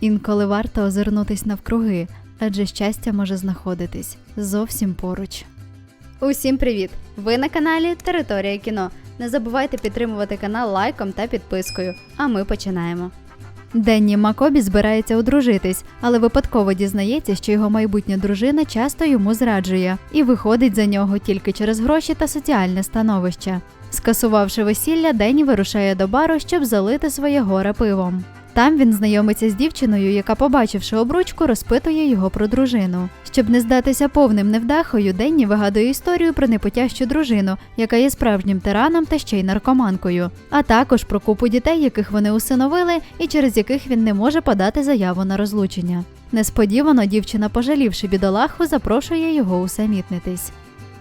Інколи варто озирнутись навкруги, адже щастя може знаходитись зовсім поруч. Усім привіт! Ви на каналі Територія кіно. Не забувайте підтримувати канал лайком та підпискою. А ми починаємо. Денні Макобі збирається одружитись, але випадково дізнається, що його майбутня дружина часто йому зраджує і виходить за нього тільки через гроші та соціальне становище. Скасувавши весілля, Денні вирушає до бару, щоб залити своє горе пивом. Там він знайомиться з дівчиною, яка, побачивши обручку, розпитує його про дружину. Щоб не здатися повним невдахою, Денні вигадує історію про непотящу дружину, яка є справжнім тираном та ще й наркоманкою, а також про купу дітей, яких вони усиновили, і через яких він не може подати заяву на розлучення. Несподівано дівчина, пожалівши бідолаху, запрошує його усамітнитись.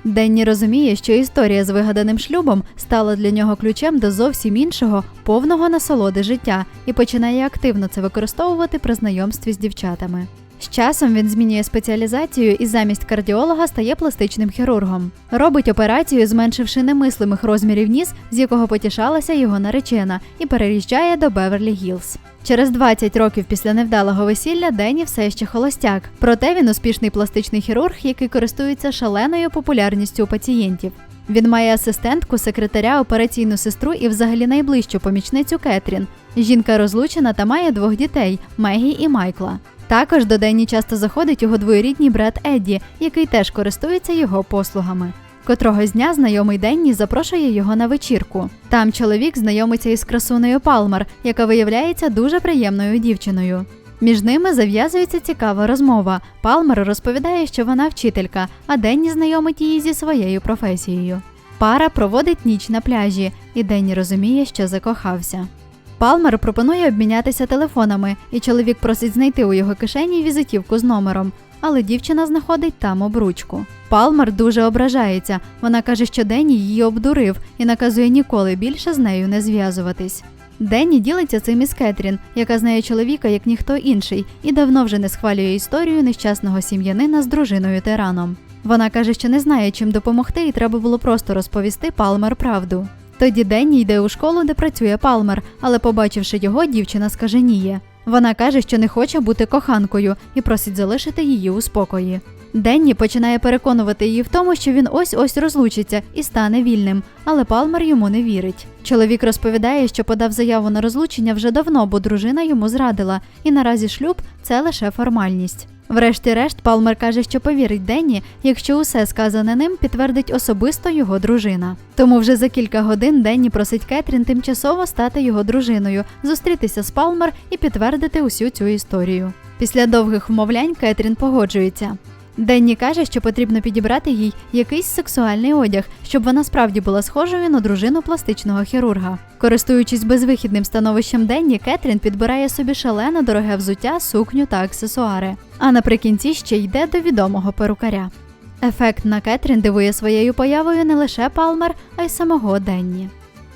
Денні розуміє, що історія з вигаданим шлюбом стала для нього ключем до зовсім іншого, повного насолоди життя і починає активно це використовувати при знайомстві з дівчатами. З часом він змінює спеціалізацію і замість кардіолога стає пластичним хірургом. Робить операцію, зменшивши немислимих розмірів ніс, з якого потішалася його наречена, і переїжджає до Беверлі Гілз. Через 20 років після невдалого весілля Денні все ще холостяк. Проте він успішний пластичний хірург, який користується шаленою популярністю у пацієнтів. Він має асистентку, секретаря, операційну сестру і взагалі найближчу помічницю Кетрін. Жінка розлучена та має двох дітей Мегі і Майкла. Також до Денні часто заходить його двоюрідній брат Едді, який теж користується його послугами. Котрогось дня знайомий Денні запрошує його на вечірку. Там чоловік знайомиться із красунею Палмер, яка виявляється дуже приємною дівчиною. Між ними зав'язується цікава розмова. Палмер розповідає, що вона вчителька, а Денні знайомить її зі своєю професією. Пара проводить ніч на пляжі, і Денні розуміє, що закохався. Палмер пропонує обмінятися телефонами, і чоловік просить знайти у його кишені візитівку з номером, але дівчина знаходить там обручку. Палмер дуже ображається. Вона каже, що Денні її обдурив і наказує ніколи більше з нею не зв'язуватись. Денні ділиться цим із Кетрін, яка знає чоловіка як ніхто інший, і давно вже не схвалює історію нещасного сім'янина з дружиною тираном. Вона каже, що не знає, чим допомогти, і треба було просто розповісти Палмер правду. Тоді Денні йде у школу, де працює Палмер, але, побачивши його, дівчина скаженіє. Вона каже, що не хоче бути коханкою і просить залишити її у спокої. Денні починає переконувати її в тому, що він ось ось розлучиться і стане вільним, але Палмер йому не вірить. Чоловік розповідає, що подав заяву на розлучення вже давно, бо дружина йому зрадила, і наразі шлюб це лише формальність. Врешті-решт, Палмер каже, що повірить Денні, якщо усе сказане ним підтвердить особисто його дружина. Тому вже за кілька годин Денні просить Кетрін тимчасово стати його дружиною, зустрітися з Палмер і підтвердити усю цю історію. Після довгих вмовлянь Кетрін погоджується. Денні каже, що потрібно підібрати їй якийсь сексуальний одяг, щоб вона справді була схожою на дружину пластичного хірурга. Користуючись безвихідним становищем Денні, Кетрін підбирає собі шалено дороге взуття, сукню та аксесуари. А наприкінці ще йде до відомого перукаря. Ефект на Кетрін дивує своєю появою не лише Палмер, а й самого Денні.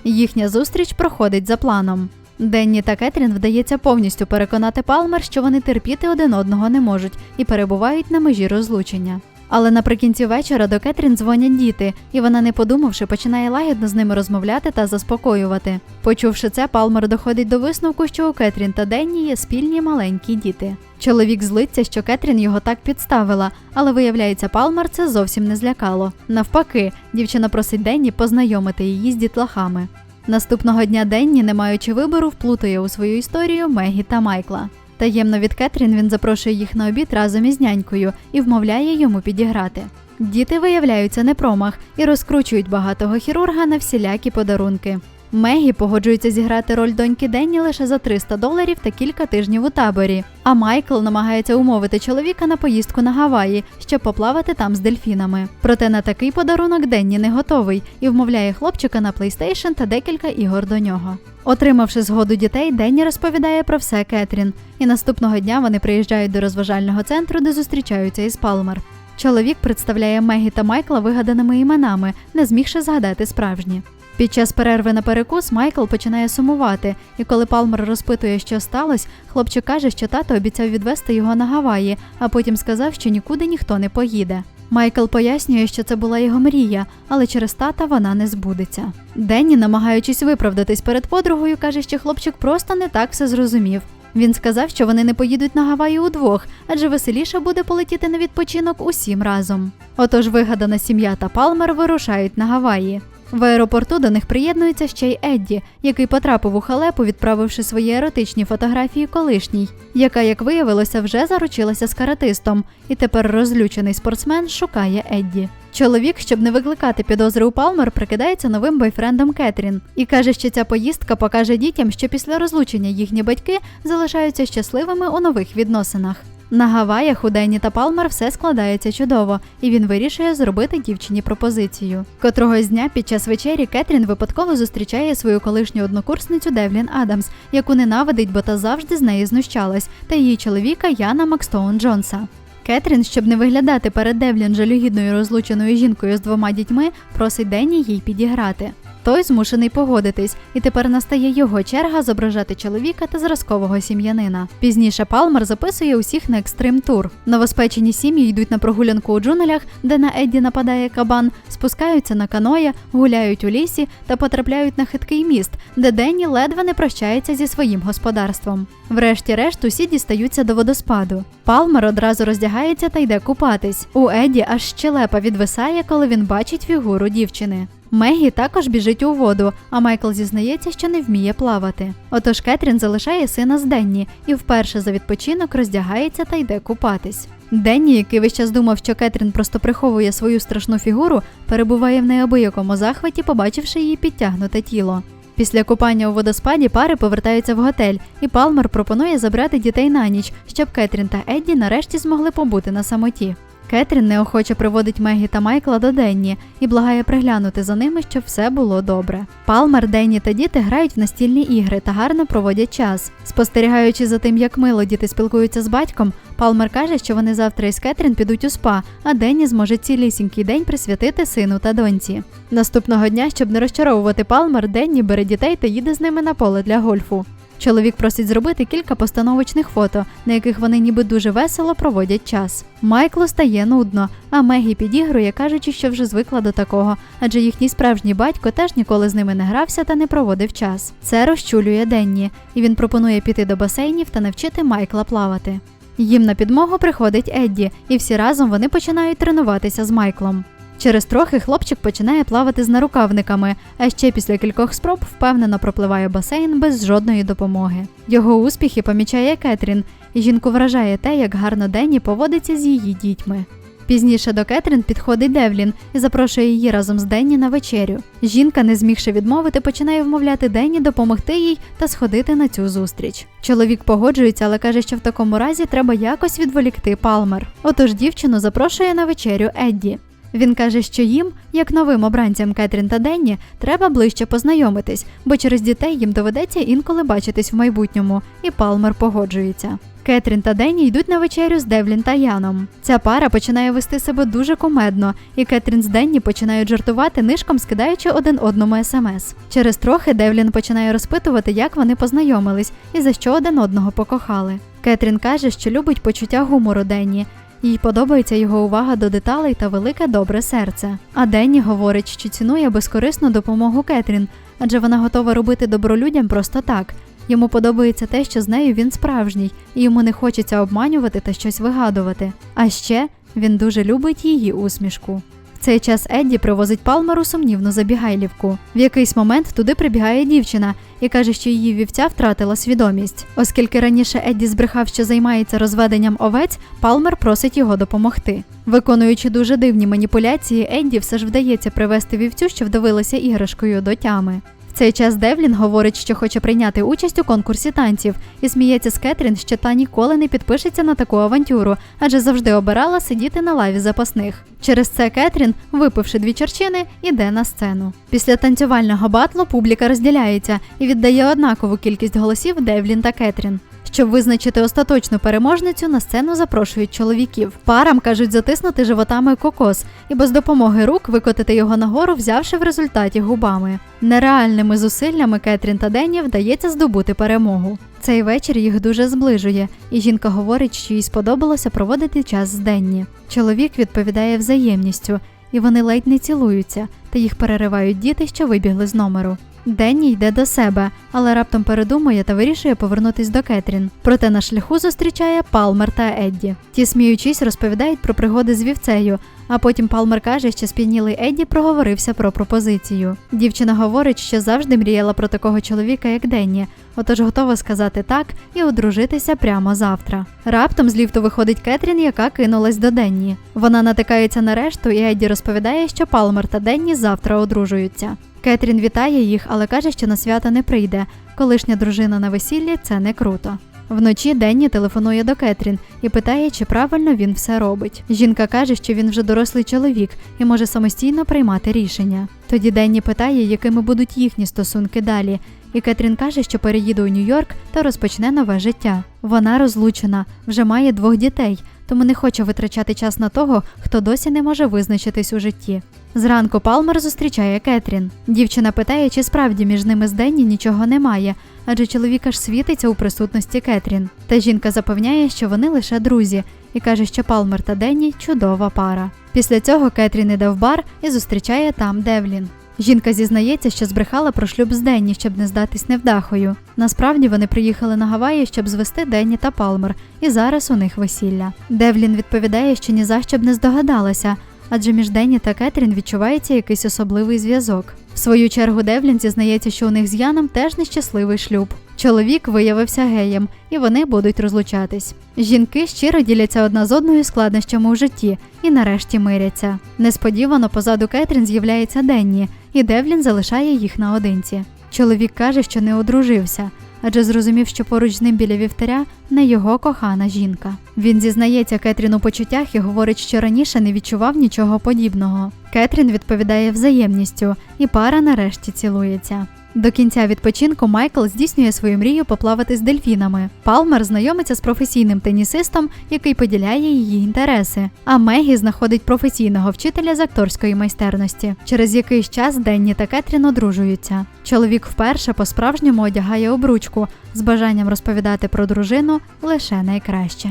Їхня зустріч проходить за планом. Денні та Кетрін вдається повністю переконати Палмер, що вони терпіти один одного не можуть і перебувають на межі розлучення. Але наприкінці вечора до Кетрін дзвонять діти, і вона, не подумавши, починає лагідно з ними розмовляти та заспокоювати. Почувши це, Палмер доходить до висновку, що у Кетрін та Денні є спільні маленькі діти. Чоловік злиться, що Кетрін його так підставила, але виявляється, Палмер це зовсім не злякало. Навпаки, дівчина просить Денні познайомити її з дітлахами. Наступного дня Денні, не маючи вибору, вплутує у свою історію Мегі та Майкла. Таємно від Кетрін він запрошує їх на обід разом із нянькою і вмовляє йому підіграти. Діти виявляються не промах і розкручують багатого хірурга на всілякі подарунки. Мегі погоджується зіграти роль доньки Денні лише за 300 доларів та кілька тижнів у таборі. А Майкл намагається умовити чоловіка на поїздку на Гаваї, щоб поплавати там з дельфінами. Проте на такий подарунок Денні не готовий і вмовляє хлопчика на PlayStation та декілька ігор до нього. Отримавши згоду дітей, Денні розповідає про все Кетрін, і наступного дня вони приїжджають до розважального центру, де зустрічаються із Палмер. Чоловік представляє Мегі та Майкла вигаданими іменами, не змігши згадати справжні. Під час перерви на перекус Майкл починає сумувати, і коли Палмер розпитує, що сталося, хлопчик каже, що тато обіцяв відвести його на Гаваї, а потім сказав, що нікуди ніхто не поїде. Майкл пояснює, що це була його мрія, але через тата вона не збудеться. Денні, намагаючись виправдатись перед подругою, каже, що хлопчик просто не так все зрозумів. Він сказав, що вони не поїдуть на Гаваї удвох, адже веселіше буде полетіти на відпочинок усім разом. Отож вигадана сім'я та Палмер вирушають на Гаваї. В аеропорту до них приєднується ще й Едді, який потрапив у халепу, відправивши свої еротичні фотографії колишній, яка, як виявилося, вже заручилася з каратистом, і тепер розлючений спортсмен шукає Едді. Чоловік, щоб не викликати підозри у Палмер, прикидається новим бойфрендом Кетрін і каже, що ця поїздка покаже дітям, що після розлучення їхні батьки залишаються щасливими у нових відносинах. На Гаваях у Денні та Палмер все складається чудово, і він вирішує зробити дівчині пропозицію. Котрогось дня під час вечері Кетрін випадково зустрічає свою колишню однокурсницю Девлін Адамс, яку ненавидить, бо та завжди з неї знущалась, та її чоловіка Яна Макстоун Джонса. Кетрін, щоб не виглядати перед Девлін жалюгідною розлученою жінкою з двома дітьми, просить Денні їй підіграти. Той змушений погодитись, і тепер настає його черга зображати чоловіка та зразкового сім'янина. Пізніше Палмер записує усіх на екстрим тур. Новоспечені сім'ї йдуть на прогулянку у джунглях, де на Едді нападає кабан, спускаються на каноє, гуляють у лісі та потрапляють на хиткий міст, де Денні ледве не прощається зі своїм господарством. Врешті-решт усі дістаються до водоспаду. Палмер одразу роздягається та йде купатись. У Едді аж щелепа відвисає, коли він бачить фігуру дівчини. Мегі також біжить у воду, а Майкл зізнається, що не вміє плавати. Отож Кетрін залишає сина з Денні і вперше за відпочинок роздягається та йде купатись. Денні, який весь час думав, що Кетрін просто приховує свою страшну фігуру, перебуває в неабиякому захваті, побачивши її підтягнуте тіло. Після купання у водоспаді пари повертаються в готель, і Палмер пропонує забрати дітей на ніч, щоб Кетрін та Едді нарешті змогли побути на самоті. Кетрін неохоче приводить Мегі та Майкла до Денні і благає приглянути за ними, щоб все було добре. Палмер, Денні та діти грають в настільні ігри та гарно проводять час. Спостерігаючи за тим, як мило діти спілкуються з батьком, Палмер каже, що вони завтра із Кетрін підуть у спа, а Денні зможе цілісінький день присвятити сину та доньці. Наступного дня, щоб не розчаровувати Палмер, Денні бере дітей та їде з ними на поле для гольфу. Чоловік просить зробити кілька постановочних фото, на яких вони ніби дуже весело проводять час. Майклу стає нудно, а Мегі підігрує, кажучи, що вже звикла до такого, адже їхній справжній батько теж ніколи з ними не грався та не проводив час. Це розчулює Денні, і він пропонує піти до басейнів та навчити Майкла плавати. Їм на підмогу приходить Едді, і всі разом вони починають тренуватися з Майклом. Через трохи хлопчик починає плавати з нарукавниками, а ще після кількох спроб впевнено пропливає басейн без жодної допомоги. Його успіхи помічає Кетрін, і жінку вражає те, як гарно Денні поводиться з її дітьми. Пізніше до Кетрін підходить Девлін і запрошує її разом з Денні на вечерю. Жінка, не змігши відмовити, починає вмовляти Денні допомогти їй та сходити на цю зустріч. Чоловік погоджується, але каже, що в такому разі треба якось відволікти Палмер. Отож дівчину запрошує на вечерю Едді. Він каже, що їм, як новим обранцям Кетрін та Денні, треба ближче познайомитись, бо через дітей їм доведеться інколи бачитись в майбутньому, і Палмер погоджується. Кетрін та Денні йдуть на вечерю з Девлін та Яном. Ця пара починає вести себе дуже кумедно, і Кетрін з Денні починають жартувати нишком, скидаючи один одному смс. Через трохи Девлін починає розпитувати, як вони познайомились і за що один одного покохали. Кетрін каже, що любить почуття гумору Денні, їй подобається його увага до деталей та велике добре серце. А Денні говорить, що цінує безкорисну допомогу Кетрін, адже вона готова робити добро людям просто так. Йому подобається те, що з нею він справжній, і йому не хочеться обманювати та щось вигадувати. А ще він дуже любить її усмішку. Цей час Едді привозить Палмеру сумнівну забігайлівку. В якийсь момент туди прибігає дівчина і каже, що її вівця втратила свідомість. Оскільки раніше Едді збрехав, що займається розведенням овець, Палмер просить його допомогти. Виконуючи дуже дивні маніпуляції, Едді все ж вдається привести вівцю, що вдавилася іграшкою до тями. В цей час Девлін говорить, що хоче прийняти участь у конкурсі танців, і сміється з Кетрін, що та ніколи не підпишеться на таку авантюру, адже завжди обирала сидіти на лаві запасних. Через це Кетрін, випивши дві черчини, іде на сцену. Після танцювального батлу публіка розділяється і віддає однакову кількість голосів Девлін та Кетрін. Щоб визначити остаточну переможницю, на сцену запрошують чоловіків. Парам кажуть затиснути животами кокос і без допомоги рук викотити його нагору, взявши в результаті губами. Нереальними зусиллями Кетрін та Денні вдається здобути перемогу. Цей вечір їх дуже зближує, і жінка говорить, що їй сподобалося проводити час з Денні. Чоловік відповідає взаємністю, і вони ледь не цілуються, та їх переривають діти, що вибігли з номеру. Денні йде до себе, але раптом передумує та вирішує повернутись до Кетрін. Проте на шляху зустрічає Палмер та Едді. Ті, сміючись, розповідають про пригоди з вівцею. А потім Палмер каже, що сп'янілий Едді проговорився про пропозицію. Дівчина говорить, що завжди мріяла про такого чоловіка, як Денні, отож готова сказати так і одружитися прямо завтра. Раптом з ліфту виходить Кетрін, яка кинулась до Денні. Вона натикається на решту, і Едді розповідає, що Палмер та Денні завтра одружуються. Кетрін вітає їх, але каже, що на свято не прийде. Колишня дружина на весіллі це не круто. Вночі Денні телефонує до Кетрін і питає, чи правильно він все робить. Жінка каже, що він вже дорослий чоловік і може самостійно приймати рішення. Тоді Денні питає, якими будуть їхні стосунки далі. І Кетрін каже, що переїде у Нью-Йорк та розпочне нове життя. Вона розлучена, вже має двох дітей, тому не хоче витрачати час на того, хто досі не може визначитись у житті. Зранку Палмер зустрічає Кетрін. Дівчина питає, чи справді між ними з Денні нічого немає, адже чоловік аж світиться у присутності Кетрін. Та жінка запевняє, що вони лише друзі, і каже, що Палмер та Денні чудова пара. Після цього Кетрін іде в бар і зустрічає там Девлін. Жінка зізнається, що збрехала про шлюб з Денні, щоб не здатись невдахою. Насправді вони приїхали на Гаваї, щоб звести Денні та Палмер, і зараз у них весілля. Девлін відповідає, що ні за що б не здогадалася, адже між Денні та Кетрін відчувається якийсь особливий зв'язок. В свою чергу Девлін зізнається, що у них з Яном теж нещасливий шлюб. Чоловік виявився геєм, і вони будуть розлучатись. Жінки щиро діляться одна з одною складнощами у житті і нарешті миряться. Несподівано позаду Кетрін з'являється Денні, і Девлін залишає їх наодинці. Чоловік каже, що не одружився, адже зрозумів, що поруч з ним біля вівтаря не його кохана жінка. Він зізнається Кетрін у почуттях і говорить, що раніше не відчував нічого подібного. Кетрін відповідає взаємністю, і пара нарешті цілується. До кінця відпочинку Майкл здійснює свою мрію поплавати з дельфінами. Палмер знайомиться з професійним тенісистом, який поділяє її інтереси. А Мегі знаходить професійного вчителя з акторської майстерності. Через якийсь час Денні та Кетрін одружуються. Чоловік вперше по-справжньому одягає обручку з бажанням розповідати про дружину лише найкраще.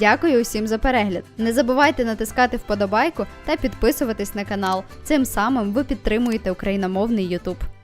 Дякую усім за перегляд. Не забувайте натискати вподобайку та підписуватись на канал. Цим самим ви підтримуєте україномовний YouTube.